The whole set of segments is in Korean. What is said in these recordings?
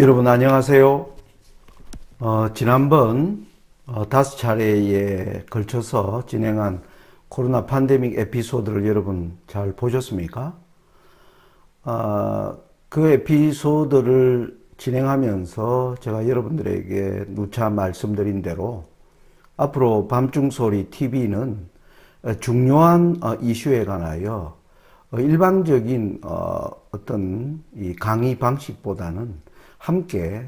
여러분 안녕하세요. 어, 지난번 어, 다섯 차례에 걸쳐서 진행한 코로나 팬데믹 에피소드를 여러분 잘 보셨습니까? 아, 그 에피소드를 진행하면서 제가 여러분들에게 누차 말씀드린 대로 앞으로 밤중소리 TV는 중요한 어, 이슈에 관하여 어, 일방적인 어, 어떤 이 강의 방식보다는 함께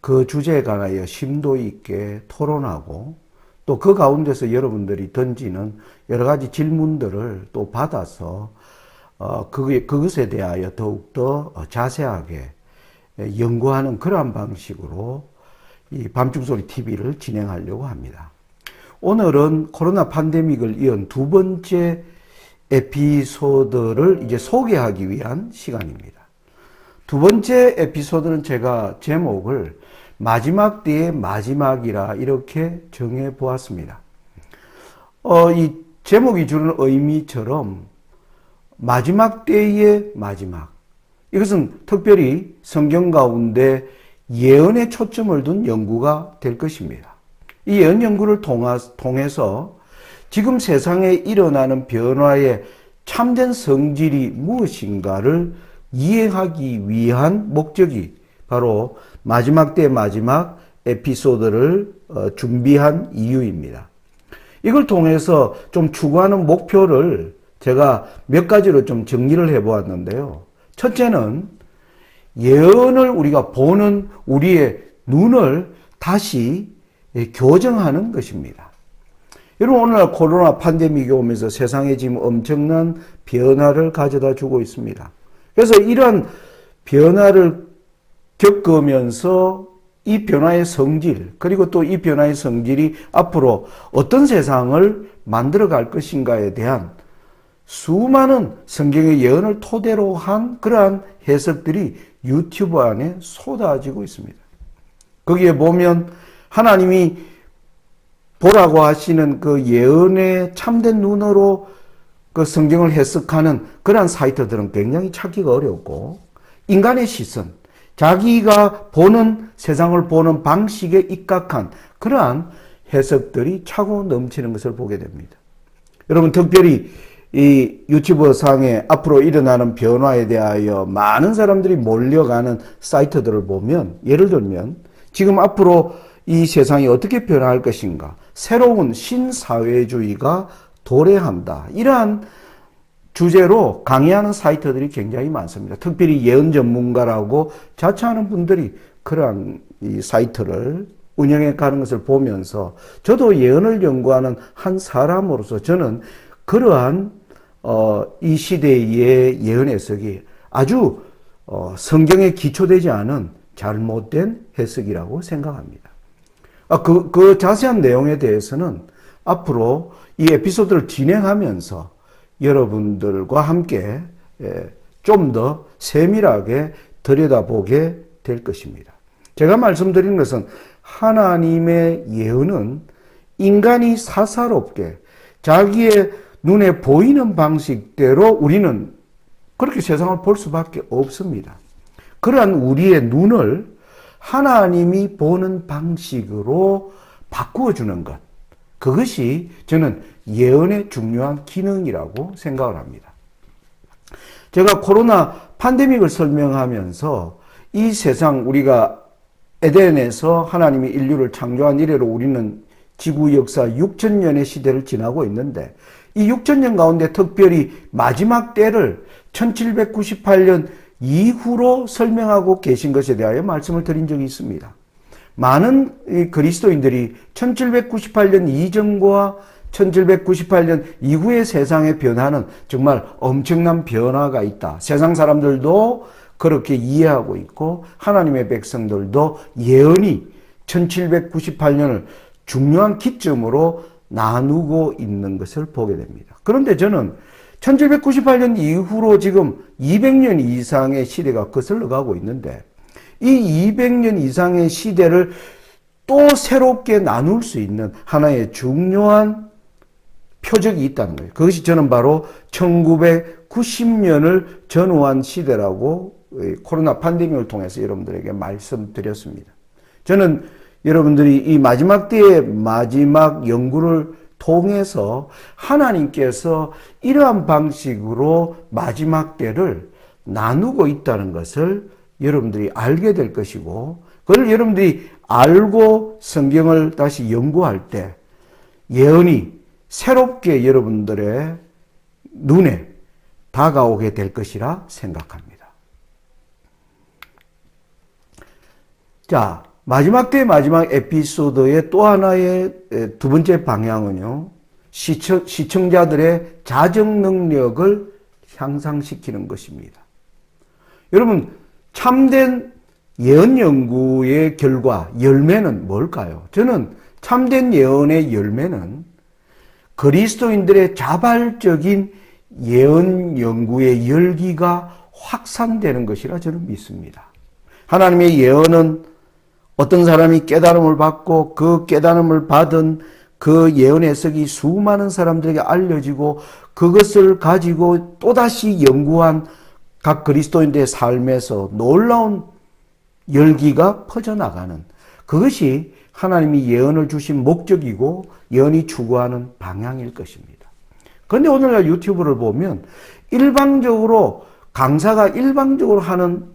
그 주제에 관하여 심도 있게 토론하고 또 그 가운데서 여러분들이 던지는 여러 가지 질문들을 또 받아서 어, 그, 그것에 대하여 더욱더 자세하게 연구하는 그러한 방식으로 이 밤중소리 TV를 진행하려고 합니다. 오늘은 코로나 팬데믹을 이은 두 번째 에피소드를 이제 소개하기 위한 시간입니다. 두 번째 에피소드는 제가 제목을 마지막 때의 마지막이라 이렇게 정해 보았습니다. 어, 이 제목이 주는 의미처럼 마지막 때의 마지막. 이것은 특별히 성경 가운데 예언에 초점을 둔 연구가 될 것입니다. 이 예언 연구를 통해서 지금 세상에 일어나는 변화의 참된 성질이 무엇인가를 이해하기 위한 목적이 바로 마지막 때 마지막 에피소드를 어, 준비한 이유입니다. 이걸 통해서 좀 추구하는 목표를 제가 몇 가지로 좀 정리를 해 보았는데요. 첫째는 예언을 우리가 보는 우리의 눈을 다시 교정하는 것입니다. 여러분 오늘날 코로나 팬데믹이 오면서 세상에 지금 엄청난 변화를 가져다 주고 있습니다. 그래서 이러한 변화를 겪으면서 이 변화의 성질, 그리고 또 이 변화의 성질이 앞으로 어떤 세상을 만들어 갈 것인가에 대한 수많은 성경의 예언을 토대로 한 그러한 해석들이 유튜브 안에 쏟아지고 있습니다. 거기에 보면 하나님이 보라고 하시는 그 예언의 참된 눈으로 그 성경을 해석하는 그러한 사이트들은 굉장히 찾기가 어렵고 인간의 시선, 자기가 보는 세상을 보는 방식에 입각한 그러한 해석들이 차고 넘치는 것을 보게 됩니다. 여러분 특별히 이 유튜브 상에 앞으로 일어나는 변화에 대하여 많은 사람들이 몰려가는 사이트들을 보면 예를 들면 지금 앞으로 이 세상이 어떻게 변화할 것인가 새로운 신사회주의가 도래한다 이러한 주제로 강의하는 사이트들이 굉장히 많습니다. 특별히 예언 전문가라고 자처하는 분들이 그러한 이 사이트를 운영해 가는 것을 보면서 저도 예언을 연구하는 한 사람으로서 저는 그러한 어, 이 시대의 예언 해석이 아주 어, 성경에 기초되지 않은 잘못된 해석이라고 생각합니다. 아, 그, 그 자세한 내용에 대해서는 앞으로 이 에피소드를 진행하면서 여러분들과 함께 예, 좀더 세밀하게 들여다보게 될 것입니다. 제가 말씀드린 것은 하나님의 예언은 인간이 사사롭게 자기의 눈에 보이는 방식대로 우리는 그렇게 세상을 볼 수밖에 없습니다. 그러한 우리의 눈을 하나님이 보는 방식으로 바꾸어 주는 것. 그것이 저는 예언의 중요한 기능이라고 생각을 합니다. 제가 코로나 팬데믹을 설명하면서 이 세상 우리가 에덴에서 하나님이 인류를 창조한 이래로 우리는 지구 역사 6천년의 시대를 지나고 있는데 이 6천년 가운데 특별히 마지막 때를 1798년 이후로 설명하고 계신 것에 대하여 말씀을 드린 적이 있습니다. 많은 그리스도인들이 1798년 이전과 1798년 이후의 세상의 변화는 정말 엄청난 변화가 있다. 세상 사람들도 그렇게 이해하고 있고 하나님의 백성들도 예언이 1798년을 중요한 기점으로 나누고 있는 것을 보게 됩니다. 그런데 저는 1798년 이후로 지금 200년 이상의 시대가 거슬러 가고 있는데 이 200년 이상의 시대를 또 새롭게 나눌 수 있는 하나의 중요한 표적이 있다는 거예요. 그것이 저는 바로 1990년을 전후한 시대라고 코로나 팬데믹을 통해서 여러분들에게 말씀드렸습니다. 저는 여러분들이 이 마지막 때의 마지막 연구를 통해서 하나님께서 이러한 방식으로 마지막 때를 나누고 있다는 것을 여러분들이 알게 될 것이고, 그걸 여러분들이 알고 성경을 다시 연구할 때 예언이 새롭게 여러분들의 눈에 다가오게 될 것이라 생각합니다. 자, 마지막 때 마지막 에피소드의 또 하나의 두 번째 방향은요, 시청, 시청자들의 자정 능력을 향상시키는 것입니다. 여러분, 참된 예언 연구의 결과, 열매는 뭘까요? 저는 참된 예언의 열매는 그리스도인들의 자발적인 예언 연구의 열기가 확산되는 것이라 저는 믿습니다. 하나님의 예언은 어떤 사람이 깨달음을 받고 그 깨달음을 받은 그 예언 해석이 수많은 사람들에게 알려지고 그것을 가지고 또다시 연구한 각 그리스도인들의 삶에서 놀라운 열기가 퍼져나가는 그것이 하나님이 예언을 주신 목적이고 예언이 추구하는 방향일 것입니다. 그런데 오늘날 유튜브를 보면 일방적으로 강사가 일방적으로 하는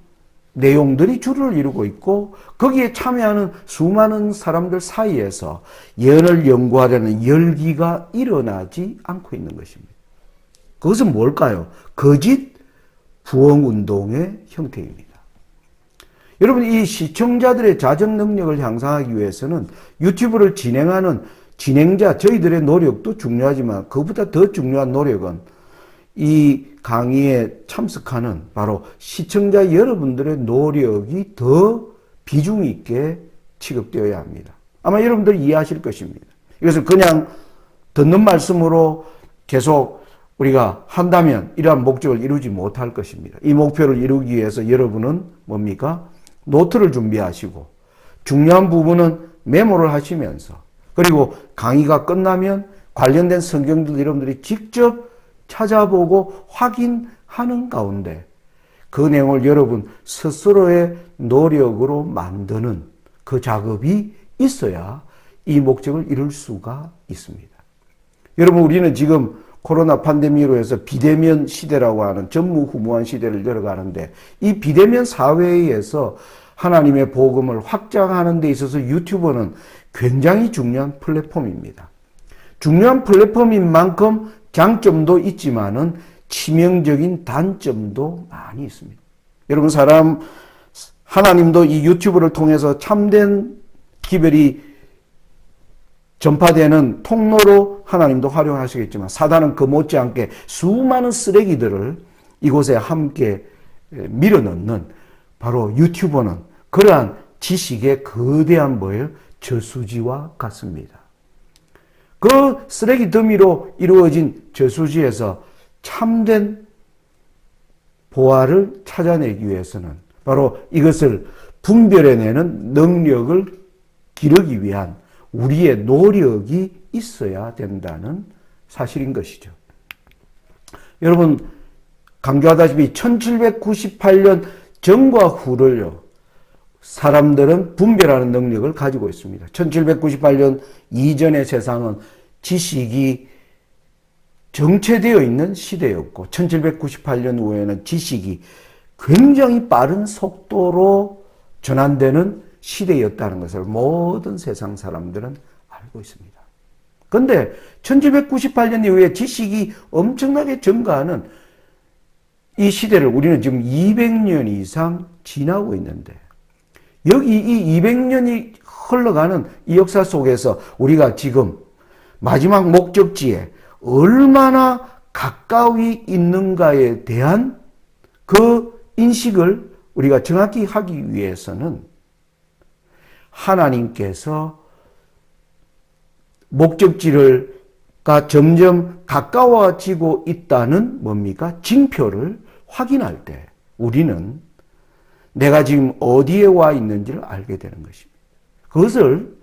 내용들이 주를 이루고 있고 거기에 참여하는 수많은 사람들 사이에서 예언을 연구하려는 열기가 일어나지 않고 있는 것입니다. 그것은 뭘까요? 거짓 부흥 운동의 형태입니다. 여러분 이 시청자들의 자정 능력을 향상하기 위해서는 유튜브를 진행하는 진행자 저희들의 노력도 중요하지만 그보다 더 중요한 노력은 이 강의에 참석하는 바로 시청자 여러분들의 노력이 더 비중 있게 취급되어야 합니다. 아마 여러분들 이해하실 것입니다. 이것을 그냥 듣는 말씀으로 계속 우리가 한다면 이러한 목적을 이루지 못할 것입니다. 이 목표를 이루기 위해서 여러분은 뭡니까? 노트를 준비하시고 중요한 부분은 메모를 하시면서 그리고 강의가 끝나면 관련된 성경들 여러분들이 직접 찾아보고 확인하는 가운데 그 내용을 여러분 스스로의 노력으로 만드는 그 작업이 있어야 이 목적을 이룰 수가 있습니다. 여러분, 우리는 지금 코로나 팬데믹으로 해서 비대면 시대라고 하는 전무후무한 시대를 열어가는데 이 비대면 사회에서 하나님의 복음을 확장하는 데 있어서 유튜버는 굉장히 중요한 플랫폼입니다. 중요한 플랫폼인 만큼 장점도 있지만은 치명적인 단점도 많이 있습니다. 여러분 사람 하나님도 이 유튜브를 통해서 참된 기별이 전파되는 통로로 하나님도 활용하시겠지만 사단은 그 못지않게 수많은 쓰레기들을 이곳에 함께 밀어넣는 바로 유튜버는 그러한 지식의 거대한 뭐예요? 저수지와 같습니다. 그 쓰레기 더미로 이루어진 저수지에서 참된 보화를 찾아내기 위해서는 바로 이것을 분별해내는 능력을 기르기 위한 우리의 노력이 있어야 된다는 사실인 것이죠. 여러분, 강조하다시피 1798년 전과 후를요, 사람들은 분별하는 능력을 가지고 있습니다. 1798년 이전의 세상은 지식이 정체되어 있는 시대였고 1798년 후에는 지식이 굉장히 빠른 속도로 전환되는 시대였다는 것을 모든 세상 사람들은 알고 있습니다. 근데 1798년 이후에 지식이 엄청나게 증가하는 이 시대를 우리는 지금 200년 이상 지나고 있는데 여기 이 200년이 흘러가는 이 역사 속에서 우리가 지금 마지막 목적지에 얼마나 가까이 있는가에 대한 그 인식을 우리가 정확히 하기 위해서는 하나님께서 목적지를 가 점점 가까워지고 있다는 뭡니까? 징표를 확인할 때 우리는 내가 지금 어디에 와 있는지를 알게 되는 것입니다. 그것을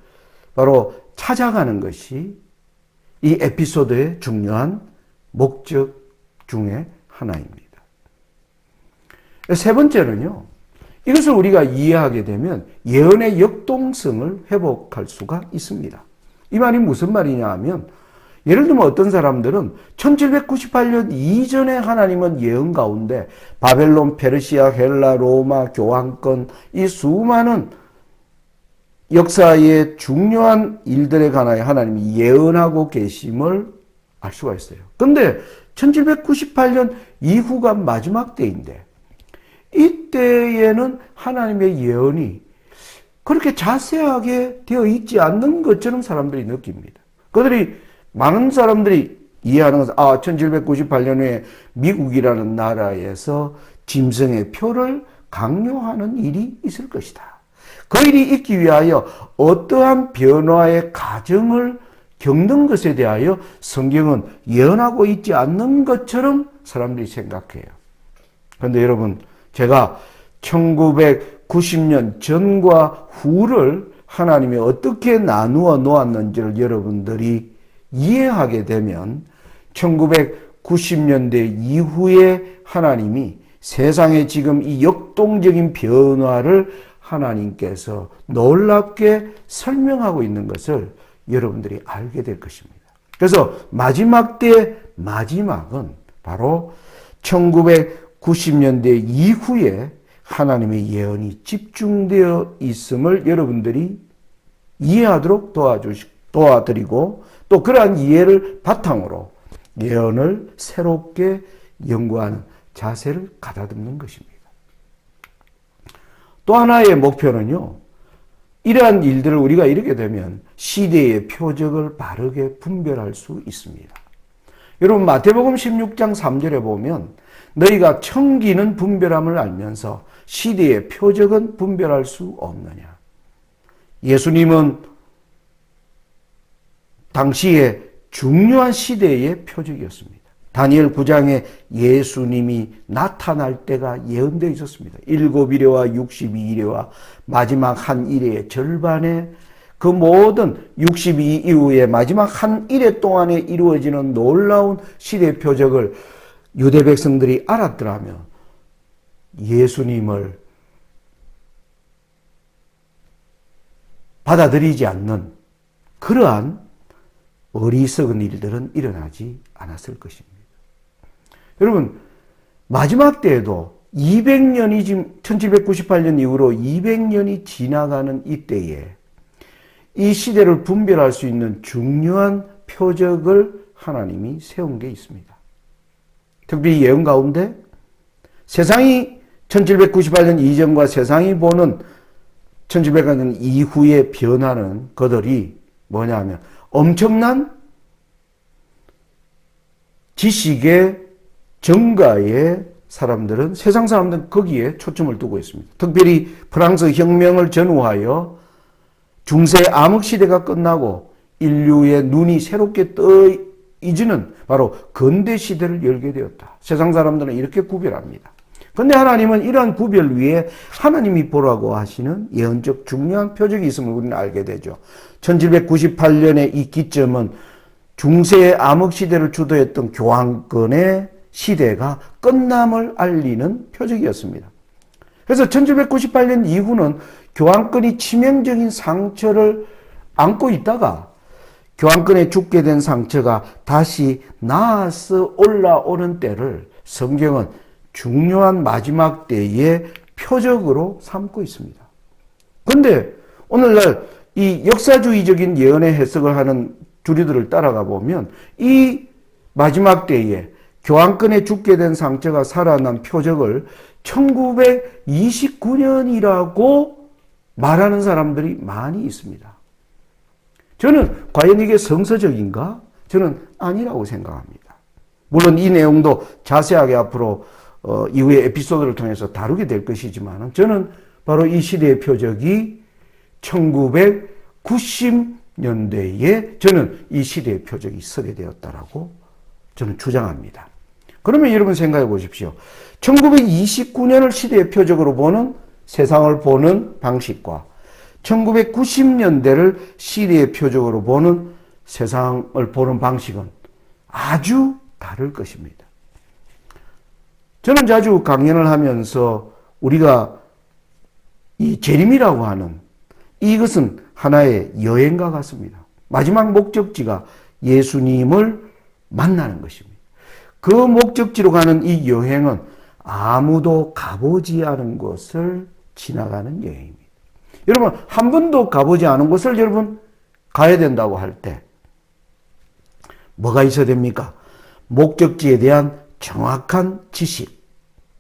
바로 찾아가는 것이 이 에피소드의 중요한 목적 중의 하나입니다. 세 번째는요. 이것을 우리가 이해하게 되면 예언의 역동성을 회복할 수가 있습니다. 이 말이 무슨 말이냐 하면 예를 들면 어떤 사람들은 1798년 이전에 하나님은 예언 가운데 바벨론, 페르시아, 헬라, 로마, 교황권 이 수많은 역사의 중요한 일들에 관하여 하나님이 예언하고 계심을 알 수가 있어요. 근데 1798년 이후가 마지막 때인데 이때에는 하나님의 예언이 그렇게 자세하게 되어 있지 않는 것처럼 사람들이 느낍니다. 그들이 많은 사람들이 이해하는 것은 아 1798년에 미국이라는 나라에서 짐승의 표를 강요하는 일이 있을 것이다. 그 일이 있기 위하여 어떠한 변화의 과정을 겪는 것에 대하여 성경은 예언하고 있지 않는 것처럼 사람들이 생각해요. 그런데 여러분, 제가 1990년 전과 후를 하나님이 어떻게 나누어 놓았는지를 여러분들이 이해하게 되면 1990년대 이후에 하나님이 세상에 지금 이 역동적인 변화를 하나님께서 놀랍게 설명하고 있는 것을 여러분들이 알게 될 것입니다. 그래서 마지막 때 마지막은 바로 1990 년대 이후에 하나님의 예언이 집중되어 있음을 여러분들이 이해하도록 도와주시, 도와드리고 또 그러한 이해를 바탕으로 예언을 새롭게 연구하는 자세를 가다듬는 것입니다. 또 하나의 목표는요, 이러한 일들을 우리가 이르게 되면 시대의 표적을 바르게 분별할 수 있습니다. 여러분, 마태복음 16장 3절에 보면 너희가 청기는 분별함을 알면서 시대의 표적은 분별할 수 없느냐. 예수님은 당시에 중요한 시대의 표적이었습니다. 다니엘 9장에 예수님이 나타날 때가 예언되어 있었습니다. 일곱 이래와 62이래와 마지막 한 일의 절반에 그 모든 62 이후에 마지막 한 일회 동안에 이루어지는 놀라운 시대 표적을 유대 백성들이 알았더라면 예수님을 받아들이지 않는 그러한 어리석은 일들은 일어나지 않았을 것입니다. 여러분, 마지막 때에도 200년이 지금 1798년 이후로 200년이 지나가는 이때에 이 시대를 분별할 수 있는 중요한 표적을 하나님이 세운 게 있습니다. 특별히 예언 가운데 세상이 1798년 이전과 세상이 보는 1700년 이후의 변화는 그들이 뭐냐 하면 엄청난 지식의 정가의 사람들은 세상 사람들은 거기에 초점을 두고 있습니다. 특별히 프랑스 혁명을 전후하여 중세 암흑 시대가 끝나고 인류의 눈이 새롭게 떠 이제는 바로 근대 시대를 열게 되었다. 세상 사람들은 이렇게 구별합니다. 근데 하나님은 이러한 구별 위에 하나님이 보라고 하시는 예언적 중요한 표적이 있음을 우리는 알게 되죠. 1798년의 이 기점은 중세의 암흑 시대를 주도했던 교황권의 시대가 끝남을 알리는 표적이었습니다. 그래서 1798년 이후는 교황권이 치명적인 상처를 안고 있다가 교황권에 죽게 된 상처가 다시 나아서 올라오는 때를 성경은 중요한 마지막 때의 표적으로 삼고 있습니다. 근데 오늘날 이 역사주의적인 예언의 해석을 하는 주류들을 따라가 보면 이 마지막 때에 교황권에 죽게 된 상처가 살아난 표적을 1929년이라고 말하는 사람들이 많이 있습니다. 저는 과연 이게 성서적인가? 저는 아니라고 생각합니다. 물론 이 내용도 자세하게 앞으로 어, 이후의 에피소드를 통해서 다루게 될 것이지만 저는 바로 이 시대의 표적이 1990년대에 저는 이 시대의 표적이 서게 되었다라고 저는 주장합니다. 그러면 여러분 생각해 보십시오. 1929년을 시대의 표적으로 보는 세상을 보는 방식과 1990년대를 시대의 표적으로 보는 세상을 보는 방식은 아주 다를 것입니다. 저는 자주 강연을 하면서 우리가 이 재림이라고 하는 이것은 하나의 여행과 같습니다. 마지막 목적지가 예수님을 만나는 것입니다. 그 목적지로 가는 이 여행은 아무도 가보지 않은 곳을 지나가는 여행입니다. 여러분, 한 번도 가보지 않은 곳을 여러분 가야 된다고 할 때, 뭐가 있어야 됩니까? 목적지에 대한 정확한 지식,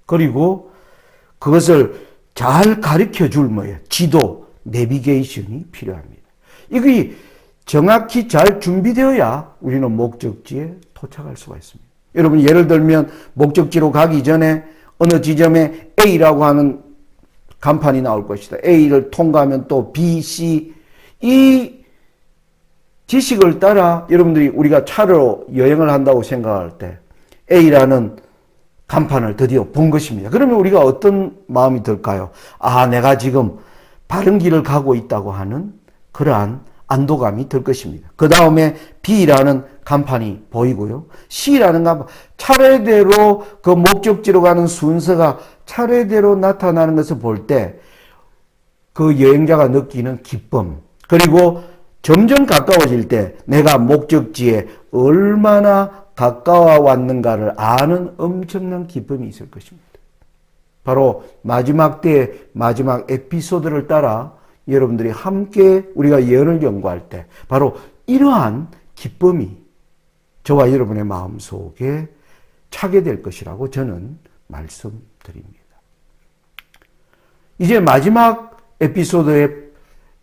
그리고 그것을 잘 가르쳐 줄 뭐예요? 지도, 내비게이션이 필요합니다. 이게 정확히 잘 준비되어야 우리는 목적지에 도착할 수가 있습니다. 여러분, 예를 들면 목적지로 가기 전에 어느 지점에 A라고 하는 간판이 나올 것이다. A를 통과하면 또 B, C. 이 지식을 따라 여러분들이 우리가 차로 여행을 한다고 생각할 때 A라는 간판을 드디어 본 것입니다. 그러면 우리가 어떤 마음이 들까요? 아, 내가 지금 바른 길을 가고 있다고 하는 그러한 안도감이 들 것입니다. 그 다음에 B라는 간판이 보이고요. C라는 간판, 차례대로 그 목적지로 가는 순서가 차례대로 나타나는 것을 볼 때 그 여행자가 느끼는 기쁨, 그리고 점점 가까워질 때 내가 목적지에 얼마나 가까워 왔는가를 아는 엄청난 기쁨이 있을 것입니다. 바로 마지막 때 마지막 에피소드를 따라 여러분들이 함께 우리가 예언을 연구할 때 바로 이러한 기쁨이 저와 여러분의 마음 속에 차게 될 것이라고 저는 말씀드립니다. 이제 마지막 에피소드의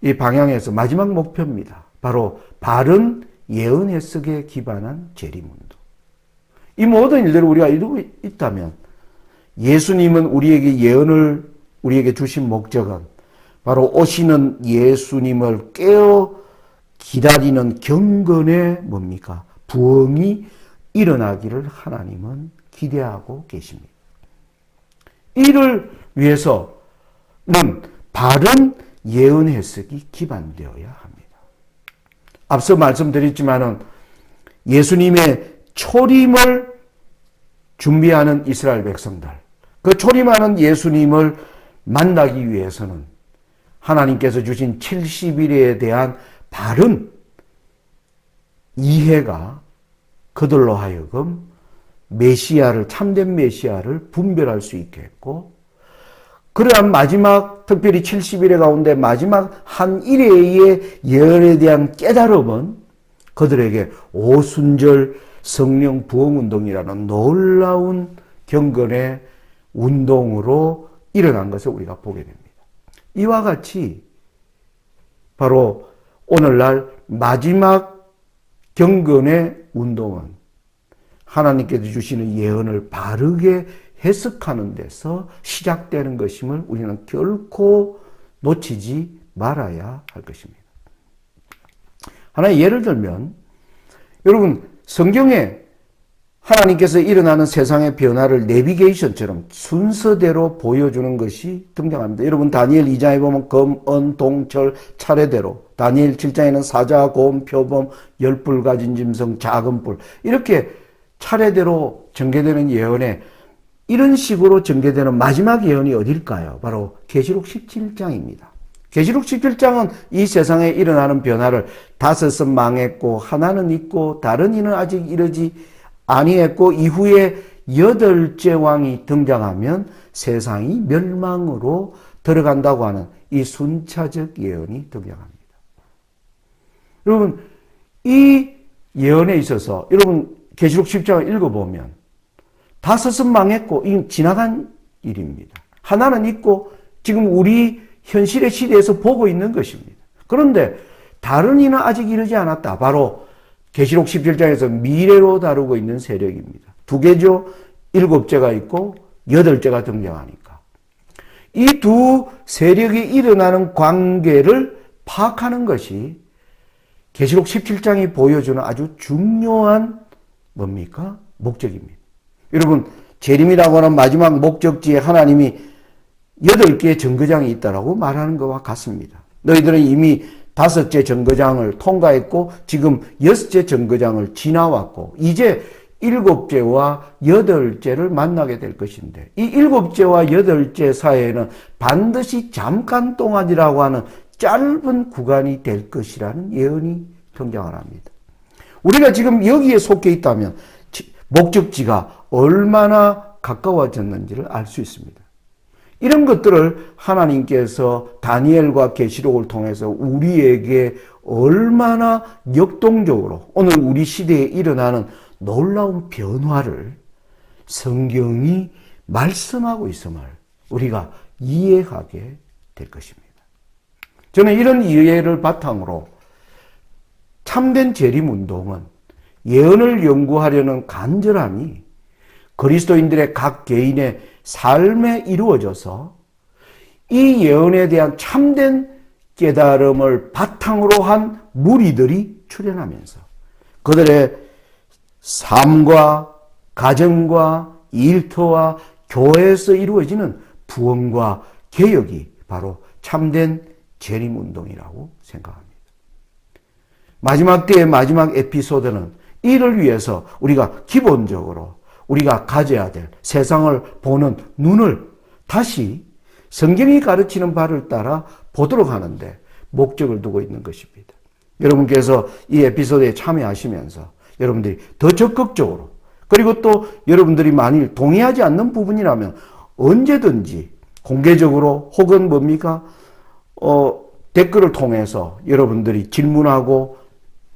이 방향에서 마지막 목표입니다. 바로 바른 예언 해석에 기반한 재림운동. 이 모든 일들을 우리가 이루고 있다면 예수님은 우리에게 예언을 우리에게 주신 목적은 바로 오시는 예수님을 깨어 기다리는 경건의 뭡니까? 부흥이 일어나기를 하나님은 기대하고 계십니다. 이를 위해서는 바른 예언 해석이 기반되어야 합니다. 앞서 말씀드렸지만은 예수님의 초림을 준비하는 이스라엘 백성들, 그 초림하는 예수님을 만나기 위해서는 하나님께서 주신 70일에 대한 바른 이해가 그들로 하여금 메시아를, 참된 메시아를 분별할 수 있게 했고, 그러한 마지막, 특별히 70일의 가운데 마지막 한 일회의 예언에 대한 깨달음은 그들에게 오순절 성령 부흥 운동이라는 놀라운 경건의 운동으로 일어난 것을 우리가 보게 됩니다. 이와 같이 바로 오늘날 마지막 경건의 운동은 하나님께서 주시는 예언을 바르게 해석하는 데서 시작되는 것임을 우리는 결코 놓치지 말아야 할 것입니다. 하나의 예를 들면 여러분 성경에 하나님께서 일어나는 세상의 변화를 내비게이션처럼 순서대로 보여주는 것이 등장합니다. 여러분 다니엘 2장에 보면 검, 은, 동철 차례대로 다니엘 7장에는 사자, 곰, 표범, 열불 가진 짐승, 작은 뿔 이렇게 차례대로 전개되는 예언에 이런 식으로 전개되는 마지막 예언이 어딜까요? 바로 계시록 17장입니다. 계시록 17장은 이 세상에 일어나는 변화를 다섯은 망했고 하나는 있고 다른 이는 아직 이르지 아니했고 이후에 여덟째 왕이 등장하면 세상이 멸망으로 들어간다고 하는 이 순차적 예언이 등장합니다. 여러분 이 예언에 있어서 여러분 계시록 10장을 읽어보면 다섯은 망했고 이건 지나간 일입니다. 하나는 있고 지금 우리 현실의 시대에서 보고 있는 것입니다. 그런데 다른 이는 아직 이르지 않았다. 바로 계시록 17장에서 미래로 다루고 있는 세력입니다. 두 개죠. 일곱째가 있고 여덟째가 등장하니까. 이 두 세력이 일어나는 관계를 파악하는 것이 계시록 17장이 보여주는 아주 중요한 뭡니까? 목적입니다. 여러분, 재림이라고 하는 마지막 목적지에 하나님이 여덟 개의 정거장이 있다라고 말하는 것과 같습니다. 너희들은 이미 다섯째 정거장을 통과했고 지금 여섯째 정거장을 지나왔고 이제 일곱째와 여덟째를 만나게 될 것인데 이 일곱째와 여덟째 사이에는 반드시 잠깐 동안이라고 하는 짧은 구간이 될 것이라는 예언이 등장을 합니다. 우리가 지금 여기에 속해 있다면 지- 목적지가 얼마나 가까워졌는지를 알 수 있습니다. 이런 것들을 하나님께서 다니엘과 계시록을 통해서 우리에게 얼마나 역동적으로 오늘 우리 시대에 일어나는 놀라운 변화를 성경이 말씀하고 있음을 우리가 이해하게 될 것입니다. 저는 이런 이해를 바탕으로 참된 재림 운동은 예언을 연구하려는 간절함이 그리스도인들의 각 개인의 삶에 이루어져서 이 예언에 대한 참된 깨달음을 바탕으로 한 무리들이 출현하면서 그들의 삶과 가정과 일터와 교회에서 이루어지는 부흥과 개혁이 바로 참된 재림 운동이라고 생각합니다. 마지막 때의 마지막 에피소드는 이를 위해서 우리가 기본적으로 우리가 가져야 될 세상을 보는 눈을 다시 성경이 가르치는 바를 따라 보도록 하는데 목적을 두고 있는 것입니다. 여러분께서 이 에피소드에 참여하시면서 여러분들이 더 적극적으로 그리고 또 여러분들이 만일 동의하지 않는 부분이라면 언제든지 공개적으로 혹은 뭡니까? 어, 댓글을 통해서 여러분들이 질문하고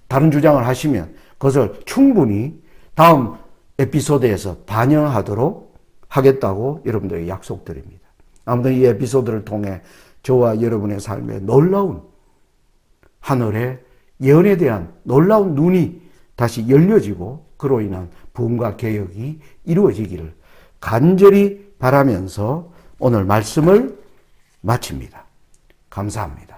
다른 주장을 하시면 그것을 충분히 다음 에피소드에서 반영하도록 하겠다고 여러분들에게 약속드립니다. 아무튼 이 에피소드를 통해 저와 여러분의 삶에 놀라운 하늘의 예언에 대한 놀라운 눈이 다시 열려지고 그로 인한 부흥과 개혁이 이루어지기를 간절히 바라면서 오늘 말씀을 마칩니다. 감사합니다.